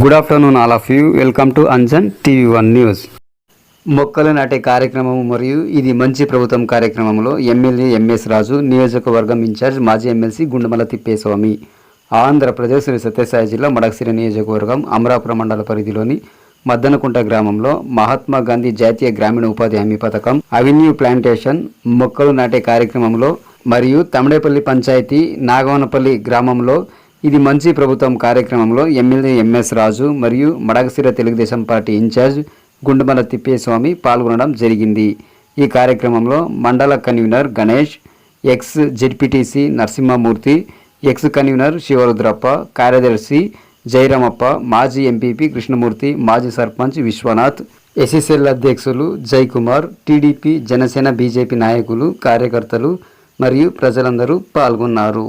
Good afternoon all of you welcome to Anjan TV one news మొక్కలు నాటే కార్యక్రమం మరియు ఇది మంచి ప్రభుత్వం కార్యక్రమంలో ఎమ్మెల్యే ఎంఎస్ రాజు నియోజకవర్గం ఇన్ఛార్జ్ మాజీ ఎమ్మెల్సీ గుండమల తిప్పేస్వామి. ఆంధ్రప్రదేశ్ శ్రీ సత్యసాయి జిల్లా మడకసిరి నియోజకవర్గం అమరాపురం మండల పరిధిలోని మద్దనకుంట గ్రామంలో మహాత్మా గాంధీ జాతీయ గ్రామీణ ఉపాధి హామీ పథకం అవెన్యూ ప్లాంటేషన్ మొక్కలు నాటే కార్యక్రమంలో మరియు తమిడేపల్లి పంచాయతీ నాగవనపల్లి గ్రామంలో ఇది మంచి ప్రభుత్వం కార్యక్రమంలో ఎమ్మెల్యే ఎంఎస్ రాజు మరియు మడగసిర తెలుగుదేశం పార్టీ ఇన్ఛార్జ్ గుండుమల తిప్పేస్వామి పాల్గొనడం జరిగింది. ఈ కార్యక్రమంలో మండల convener Ganesh ex ZPTC Narasimhamurthy ex convener Shivarudrappa కార్యదర్శి జయరామప్ప మాజీ ఎంపీపీ కృష్ణమూర్తి మాజీ సర్పంచ్ విశ్వనాథ్ ఎస్ఎస్ఎల్ అధ్యక్షులు జైకుమార్ టీడీపీ జనసేన బీజేపీ నాయకులు కార్యకర్తలు మరియు ప్రజలందరూ పాల్గొన్నారు.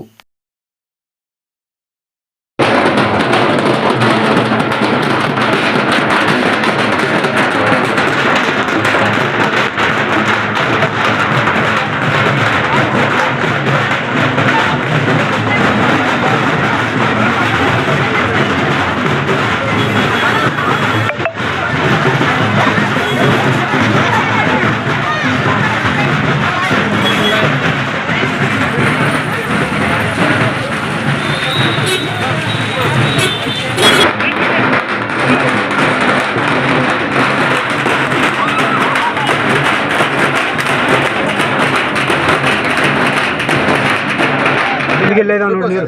ಕಿಗೆ ಲೇದ ನೋಡಿ ನೀರು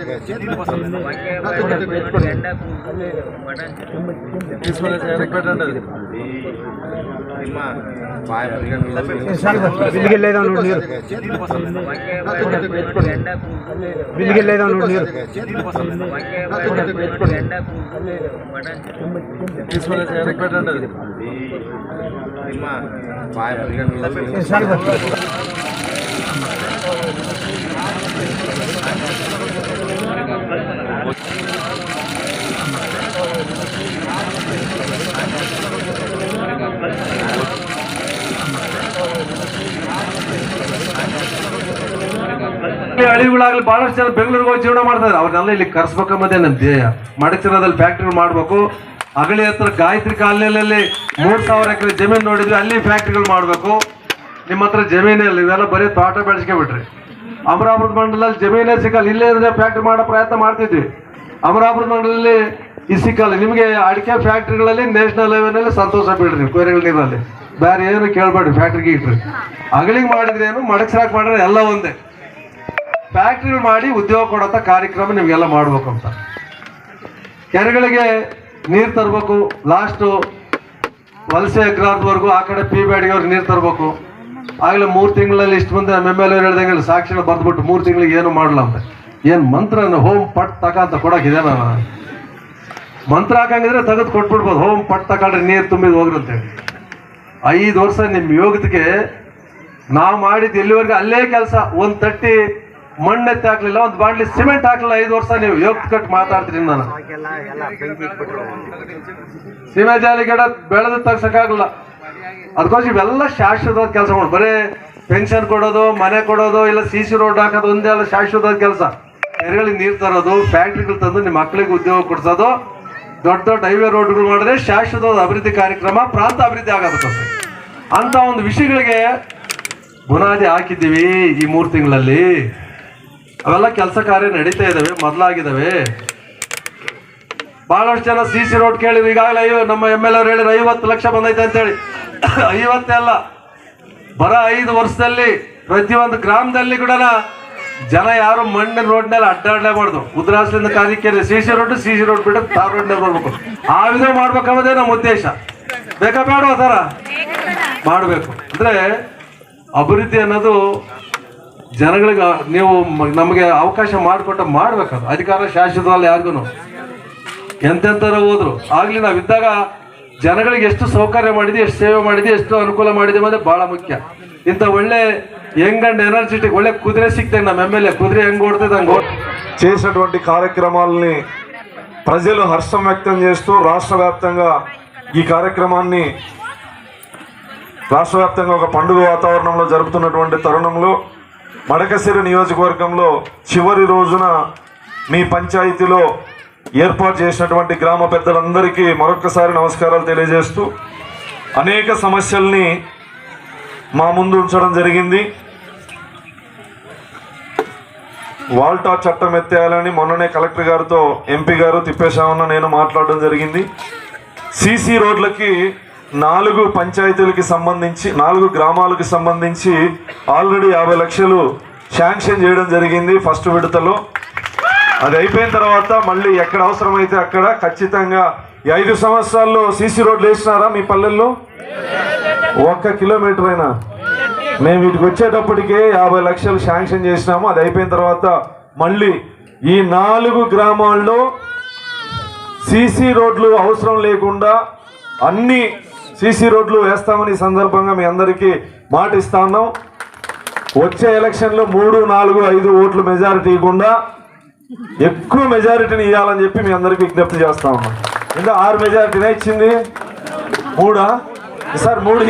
ಬಿಲ್ಗೆ ಲೇದ ನೋಡಿ ನೀರು ಬಿಲ್ಗೆ ಲೇದ ನೋಡಿ ನೀರು ನಿಮ್ಮ Exacto. ಹಳ್ಳಿಗಳಾಗಲಿ ಬಹಳಷ್ಟು ಜನ ಬೆಂಗಳೂರಿಗೆ ಹೋಗಿ ಜೀವನ ಮಾಡ್ತಾರೆ ಅವ್ರನ್ನೆಲ್ಲ ಇಲ್ಲಿ ಕರ್ಸ್ಬೇಕಂಬುದೇ ನನ್ನ ಧ್ಯೇಯ. ಮಡಚಿರದಲ್ಲಿ ಫ್ಯಾಕ್ಟ್ರಿಗಳು ಮಾಡಬೇಕು. ಅಗಳಿ ಹತ್ರ ಗಾಯತ್ರಿ ಕಾಲನಿಯಲ್ಲಿ ಮೂರು ಸಾವಿರ ಎಕರೆ ಜಮೀನು ನೋಡಿದ್ವಿ ಅಲ್ಲಿ ಫ್ಯಾಕ್ಟ್ರಿಗಳು ಮಾಡಬೇಕು. ನಿಮ್ಮ ಹತ್ರ ಜಮೀನಲ್ಲಿ ಇವೆಲ್ಲ ಬರೀ ತೋಟ ಬೆಳೆಸ್ಕೊಬಿಟ್ರಿ ಅಮರಾಪುರ ಮಂಡಲದಲ್ಲಿ ಜಮೀನೇ ಸಿಕ್ಕಲ್ಲ ಇಲ್ಲೇ ಇದ್ರೆ ಫ್ಯಾಕ್ಟ್ರಿ ಮಾಡೋ ಪ್ರಯತ್ನ ಮಾಡ್ತಿದ್ವಿ. ಅಮರಾಪುರ ಮಂಡಲದಲ್ಲಿ ಈ ಸಿಕ್ಕಲ್ಲ ನಿಮಗೆ ಅಡಿಕೆ ಫ್ಯಾಕ್ಟ್ರಿಗಳಲ್ಲಿ ನ್ಯಾಷನಲ್ ಹೈವೇನಲ್ಲಿ ಸಂತೋಷ ಬಿಡ್ರಿ ಕೊರೆಗಳ ನೀರಲ್ಲಿ. ಬೇರೆ ಏನು ಕೇಳಬೇಡಿ ಫ್ಯಾಕ್ಟ್ರಿಗೆ ಇಟ್ರಿ. ಅಗಳಿಗೆ ಮಾಡಿದ್ರೆ ಏನು? ಮಡಕ್ಸರಾಕ್ ಮಾಡಿದ್ರೆ ಎಲ್ಲ ಒಂದೇ. ಫ್ಯಾಕ್ಟ್ರಿಗಳು ಮಾಡಿ ಉದ್ಯೋಗ ಕೊಡೋಂಥ ಕಾರ್ಯಕ್ರಮ ನಿಮಗೆಲ್ಲ ಮಾಡ್ಬೇಕು ಅಂತ ಕೆರೆಗಳಿಗೆ ನೀರು ತರಬೇಕು ಲಾಸ್ಟು ವಲಸೆ ಗ್ರಾಮದವರೆಗೂ ಆ ಕಡೆ ಪಿ ಬ್ಯಾಡಿಗೆ ನೀರು ತರಬೇಕು. ಆಗಲೇ ಮೂರು ತಿಂಗಳಲ್ಲಿ ಇಷ್ಟು ನಮ್ಮ ಎಂ ಎಲ್ ಎ ಹೇಳ್ದಂಗೆ ಸಾಕ್ಷಿಗಳು ಬಂದ್ಬಿಟ್ಟು ಮೂರು ತಿಂಗಳಿಗೆ ಏನು ಮಾಡಲ್ಲ ಅಂತ ಏನು ಮಂತ್ರನ ಹೋಮ್ ಪಟ್ ತಕ ಅಂತ ಕೊಡೋಕಿದೆ ನಾನು. ಮಂತ್ರ ಹಾಕಂಗಿದ್ರೆ ತೆಗೆದು ಕೊಟ್ಬಿಡ್ಬೋದು. ಹೋಮ್ ಪಟ್ ತಗೊಂಡ್ರೆ ನೀರು ತುಂಬಿದ್ ಹೋಗ್ರಿ ಅಂತೇಳಿ ಐದು ವರ್ಷ ನಿಮ್ಮ ಯೋಗಕ್ಕೆ ನಾವು ಮಾಡಿದ್ದು ಎಲ್ಲಿವರೆಗೂ ಅಲ್ಲೇ ಕೆಲಸ. ಒಂದು ತಟ್ಟಿ ಮಣ್ಣೆತ್ತಿ ಹಾಕ್ಲಿಲ್ಲ, ಒಂದು ಬಾಂಡ್ಲಿ ಸಿಮೆಂಟ್ ಹಾಕ್ಲಿಲ್ಲ, ಐದು ವರ್ಷ ನೀವು ಯೋಗ ಕಟ್ ಮಾತಾಡ್ತೀನಿ ನಾನು. ಸೀಮೆ ಜಾಲಿ ಗಿಡ ಬೆಳೆದು ತಗ್ಸಕ್ಕಾಗಲ್ಲ ಅದಕ್ಕೋಸ್ಕರ ಇವೆಲ್ಲ ಶಾಶ್ವತವಾದ ಕೆಲಸ ಮಾಡೋದು ಬರೀ ಪೆನ್ಷನ್ ಕೊಡೋದು, ಮನೆ ಕೊಡೋದು, ಇಲ್ಲ ಸಿ ಸಿ ರೋಡ್ ಹಾಕೋದು, ಒಂದೇ ಅಲ್ಲ ಶಾಶ್ವತವಾದ ಕೆಲಸ. ಕೆರೆಗಳಿಗೆ ನೀರು ತರೋದು ಫ್ಯಾಕ್ಟ್ರಿಗಳು ತಂದು ನಿಮ್ಮ ಮಕ್ಕಳಿಗೆ ಉದ್ಯೋಗ ಕೊಡಿಸೋದು, ದೊಡ್ಡ ದೊಡ್ಡ ಹೈವೇ ರೋಡ್ಗಳು ಮಾಡಿದ್ರೆ ಶಾಶ್ವತವಾದ ಅಭಿವೃದ್ಧಿ ಕಾರ್ಯಕ್ರಮ, ಪ್ರಾಂತ ಅಭಿವೃದ್ಧಿ ಆಗಬೇಕು ಅಂತ ಒಂದು ವಿಷಯಗಳಿಗೆ ಬುನಾದಿ ಹಾಕಿದ್ದೀವಿ ಈ ಮೂರು ತಿಂಗಳಲ್ಲಿ. ಅವೆಲ್ಲ ಕೆಲಸ ಕಾರ್ಯ ನಡೀತಾ ಇದಾವೆ ಮೊದಲಾಗಿದ್ದಾವೆ ಬಹಳಷ್ಟು ಜನ ಸಿ ಸಿ ರೋಡ್ ಕೇಳಿದ್ರು ಈಗಾಗಲೇ ಐವ ನಮ್ಮ ಎಂ ಎಲ್ ಅವ್ರು ಹೇಳಿದ್ರು ಐವತ್ತು ಲಕ್ಷ ಬಂದೈತೆ ಅಂತೇಳಿ. ಐವತ್ತೇ ಅಲ್ಲ ಬರ ಐದು ವರ್ಷದಲ್ಲಿ ಪ್ರತಿಯೊಂದು ಗ್ರಾಮದಲ್ಲಿ ಕೂಡ ಜನ ಯಾರು ಮಣ್ಣಿನ ರೋಡ್ನಲ್ಲಿ ಅಡ್ಡಾಡಲೇಬಾರ್ದು ಉದ್ರಾಸದಿಂದ ಕಾರ್ಯಕ್ಕೆ C C road C C road ಬಿಟ್ಟು ತಾರ್ ರೋಡ್ನೇ ಬರ್ಬೇಕು. ಆ ವಿಧ ಮಾಡ್ಬೇಕನ್ನೋದೇ ನಮ್ಮ ಉದ್ದೇಶ. ಬೇಕಾ ಬೇಡ ಆ ಥರ ಮಾಡಬೇಕು. ಅಂದರೆ ಅಭಿವೃದ್ಧಿ ಅನ್ನೋದು ಜನಗಳಿಗೆ ನೀವು ಮ- ನಮಗೆ ಅವಕಾಶ ಮಾಡಿಕೊಟ್ಟ ಮಾಡ್ಬೇಕದು ಅಧಿಕಾರ ಶಾಶ್ವತವಲ್ಲ ಯಾರಿಗೂ ಎಂತೆಂಥವ್ರು ಹೋದ್ರು ಆಗ್ಲಿ ನಾವು ಇದ್ದಾಗ ಜನಗಳಿಗೆ ಎಷ್ಟು ಸೌಕರ್ಯ ಮಾಡಿದ್ವಿ ಎಷ್ಟು ಸೇವೆ ಮಾಡಿದ್ವಿ ಎಷ್ಟು ಅನುಕೂಲ ಮಾಡಿದ್ವಿ ಅನ್ನೋದೇ ಬಹಳ ಮುಖ್ಯ ಇಂಥ ಒಳ್ಳೆ ಯಂಗ್ ಅಂಡ್ ಎನರ್ಜೆಟಿಕ್ ಒಳ್ಳೆ ಕುದುರೆ ಸಿಗ್ತದೆ ನಮ್ಮ ಎಮ್ ಎಲ್ ಎ ಕುದುರೆ ಹೆಂಗ್ ಓಡ್ತದೆ ಹಂಗೆ ಓಡ್ చేసినటువంటి కార్యక్రమాలని ప్రజలు హర్షం వ్యక్తం చేస్తూ రాష్ట్ర వ్యాప్తంగా ఈ కార్యక్రమాన్ని రాష్ట్ర వ్యాప్తంగా ఒక పండుగ వాతావరణంలో జరుపుతున్నటువంటి తరుణంలో మడకసిరి నియోజకవర్గంలో చివరి రోజున మీ పంచాయతీలో ఏర్పాటు చేసినటువంటి గ్రామ పెద్దలందరికీ మరొకసారి నమస్కారాలు తెలియజేస్తూ అనేక సమస్యల్ని మా ముందు ఉంచడం జరిగింది. వాల్టా చట్టం ఎత్తేయాలని మొన్ననే కలెక్టర్ గారితో ఎంపీ గారు తిప్పేశామన్న నేను మాట్లాడడం జరిగింది. సీసీ రోడ్లకి నాలుగు పంచాయతీలకి సంబంధించి నాలుగు గ్రామాలకు సంబంధించి ఆల్రెడీ యాభై లక్షలు శాంక్షన్ చేయడం జరిగింది ఫస్ట్ విడతలో. అది అయిపోయిన తర్వాత మళ్ళీ ఎక్కడ అవసరమైతే అక్కడ ఖచ్చితంగా ఐదు సంవత్సరాల్లో సీసీ రోడ్లు వేసినారా మీ పల్లెల్లో? ఒక్క కిలోమీటర్ అయినా. మేము వీటికి వచ్చేటప్పటికే యాభై లక్షలు శాంక్షన్ చేసినాము. అది అయిపోయిన తర్వాత మళ్ళీ ఈ నాలుగు గ్రామాల్లో సీసీ రోడ్లు అవసరం లేకుండా అన్ని సీసీ రోడ్లు వేస్తామని సందర్భంగా మీ అందరికీ మాట ఇస్తా ఉన్నాం వచ్చే ఎలక్షన్లో మూడు నాలుగు ఐదు ఓట్లు మెజారిటీ ఇవ్వకుండా ఎక్కువ మెజారిటీని ఇవ్వాలని చెప్పి మీ అందరికీ విజ్ఞప్తి చేస్తా ఉన్నాం. ఇంకా ఆరు మెజారిటీనే ఇచ్చింది. మూడా? సార్ మూడు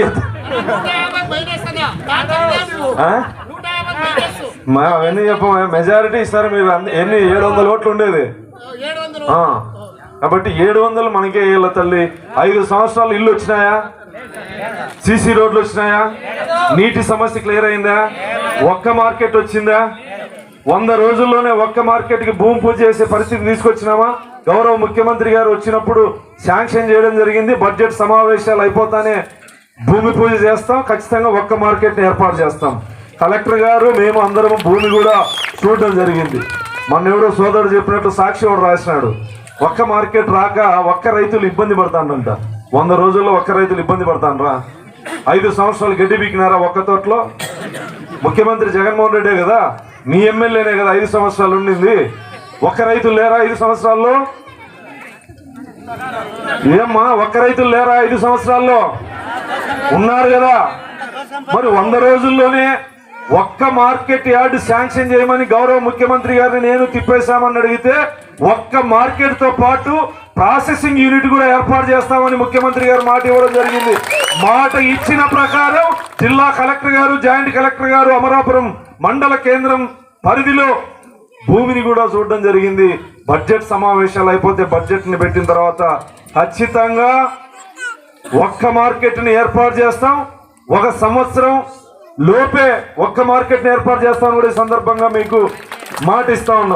అవన్నీ చెప్పం మెజారిటీ ఇస్తారు మీరు ఎన్ని? ఏడు వందల ఓట్లు ఉండేది. కాబట్టి ఏడు వందలు మనకే వేయాల తల్లి. ఐదు సంవత్సరాలు ఇల్లు వచ్చినాయా? సీసీ రోడ్లు వచ్చినాయా? నీటి సమస్య క్లియర్ అయిందా? ఒక్క మార్కెట్ వచ్చిందా? వంద రోజుల్లోనే ఒక్క మార్కెట్కి భూమి పూజ చేసే పరిస్థితి తీసుకొచ్చినామా? గౌరవ ముఖ్యమంత్రి గారు వచ్చినప్పుడు శాంక్షన్ చేయడం జరిగింది. బడ్జెట్ సమావేశాలు అయిపోతానే భూమి పూజ చేస్తాం. ఖచ్చితంగా ఒక్క మార్కెట్ని ఏర్పాటు చేస్తాం. కలెక్టర్ గారు మేము అందరం భూమి కూడా చూడడం జరిగింది. మొన్న ఎవరో సోదరుడు చెప్పినట్టు సాక్షి వాడు రాసినాడు. ఒక్క మార్కెట్ రాక ఒక్క రైతులు ఇబ్బంది పడతానంట. వంద రోజుల్లో ఒక్క రైతులు ఇబ్బంది పడతానరా. ఐదు సంవత్సరాలు గడ్డి పీకినారా ఒక్క తోటలో? ముఖ్యమంత్రి జగన్మోహన్ రెడ్డే కదా? మీ ఎమ్మెల్యేనే కదా ఐదు సంవత్సరాలు ఉండింది. ఒక్క రైతులు లేరా ఐదు సంవత్సరాల్లో? ఏమ్మా ఒక్క రైతులు లేరా ఐదు సంవత్సరాల్లో? ఉన్నారు కదా. మరి వంద రోజుల్లోనే ఒక్క మార్కెట్ యార్డ్ శాంక్షన్ చేయమని గౌరవ ముఖ్యమంత్రి గారిని నేను తిప్పేశామని అడిగితే ఒక్క మార్కెట్తో పాటు ప్రాసెసింగ్ యూనిట్ కూడా ఏర్పాటు చేస్తామని ముఖ్యమంత్రి గారు మాట ఇవ్వడం జరిగింది. మాట ఇచ్చిన ప్రకారం జిల్లా కలెక్టర్ గారు జాయింట్ కలెక్టర్ గారు అమరాపురం మండల కేంద్రం పరిధిలో భూమిని కూడా చూడడం జరిగింది. బడ్జెట్ సమావేశాలు అయిపోతే బడ్జెట్ని పెట్టిన తర్వాత ఖచ్చితంగా ఒక్క మార్కెట్ని ఏర్పాటు చేస్తాం. ఒక సంవత్సరం లోపే ఒక్క మార్కెట్ని ఏర్పాటు చేస్తాం కూడా ఈ సందర్భంగా మీకు మాట ఇస్తా ఉన్నాం.